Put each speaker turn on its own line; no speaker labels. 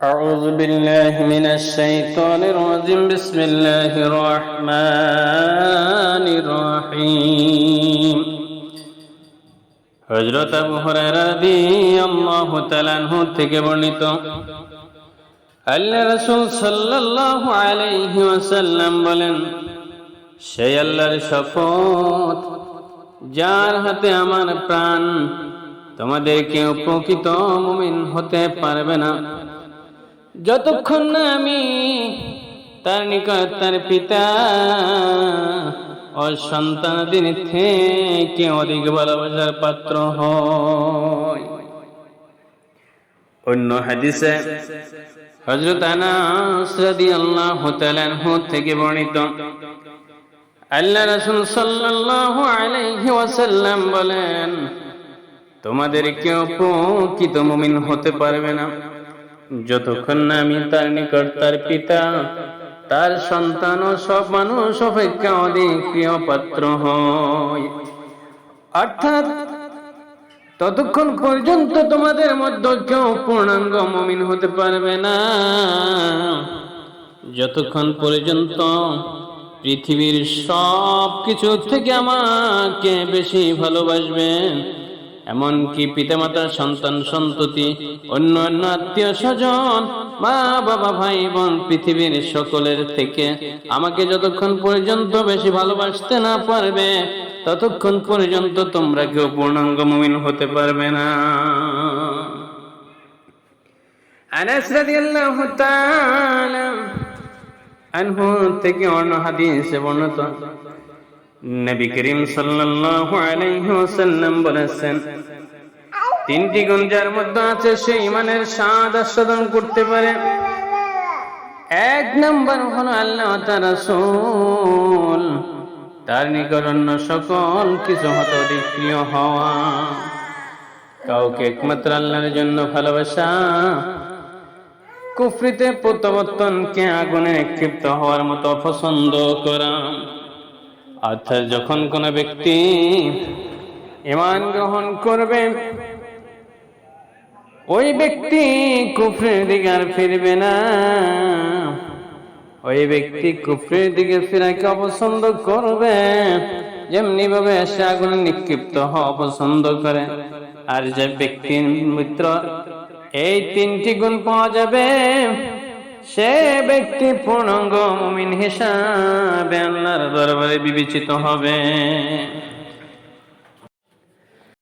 أعوذ بالله من الشيطان الرجيم بسم الله الرحمن الرحيم হজরত আবু হুরায়রা রাদিয়াল্লাহু তাআলা আনহু থেকে বর্ণিত আল্লাহ রাসূল সাল্লাল্লাহু আলাইহি ওয়াসাল্লাম বলেন সেই আল্লাহর শপথ যার হাতে আমার প্রাণ তোমাদের কেউ প্রকৃত মুমিন হতে পারবে না যতক্ষণ না আমি তার নিকট তার পিতা ও সন্তানাদিন থেকে অধিক ভালোবাসার পাত্র হয় অন্য হাদিসে হজরত আনাস রাদিয়াল্লাহু তাআলা আনহু থেকে বর্ণিত আল্লাহ রাসূল সাল্লাল্লাহু আলাইহি ওয়াসাল্লাম বলেন তোমাদের কেউ প্রকৃত মুমিন হতে পারবে না। যতক্ষণ না আমি তার নিকট তার পিতা, তার সন্তান ও সব মানুষ অপেক্ষা অধিক প্রিয় পাত্র হয় অর্থাৎ ততক্ষণ পর্যন্ত তোমাদের মধ্যে কেউ পূর্ণাঙ্গ মমিন হতে পারবে না। যতক্ষণ পর্যন্ত পৃথিবীর সব কিছু থেকে আমাকে বেশি ভালোবাসবেন এমনকি পিতামাতার সন্তান সন্ততি, অন্য অন্য আত্মীয় স্বজন, মা, বাবা, ভাই, বোন, পৃথিবীর সকলের থেকে আমাকে যতক্ষণ পর্যন্ত বেশি ভালোবাসতে না পারবে, ততক্ষণ পর্যন্ত তোমরা কেউ পূর্ণাঙ্গ মুমিন হতে পারবে না। আনাস রাদিয়াল্লাহু তাআলা আনহু থেকে অন্য হাদিসে বর্ণিত নবী করিম সাল্লাল্লাহু আলাইহি ওয়াসাল্লাম বলেছেন, তিনটি গুণ যার মধ্যে আছে সে ইমানের স্বাদ আস্বাদন করতে পারে। এক নম্বর হলো আল্লাহ তার রাসূল, তার নিকট অন্য সকল কিছু হতে প্রিয় হওয়া। কাউকে একমাত্র আল্লাহর জন্য ভালোবাসা, কুফরিতে প্রত্যাবর্তনকে আগুনে নিক্ষিপ্ত হওয়ার মতো অপছন্দ করা। অর্থাৎ যখন কোন ব্যক্তি ইমান গ্রহণ করবে, ওই ব্যক্তি কুফরের দিকে আর ফিরবে না। ওই ব্যক্তি কুফরের দিকে ফিরাকে অপছন্দ করবে যেমনি ভাবে সে আগুন নিক্ষিপ্ত হওয়া পছন্দ করে। আর যে ব্যক্তির মিত্র, এই তিনটি গুণ পাওয়া যাবে। সে ব্যক্তি পূর্ণাঙ্গ মুমিন হিসাবে আল্লাহর দরবারে বিবেচিত হবে।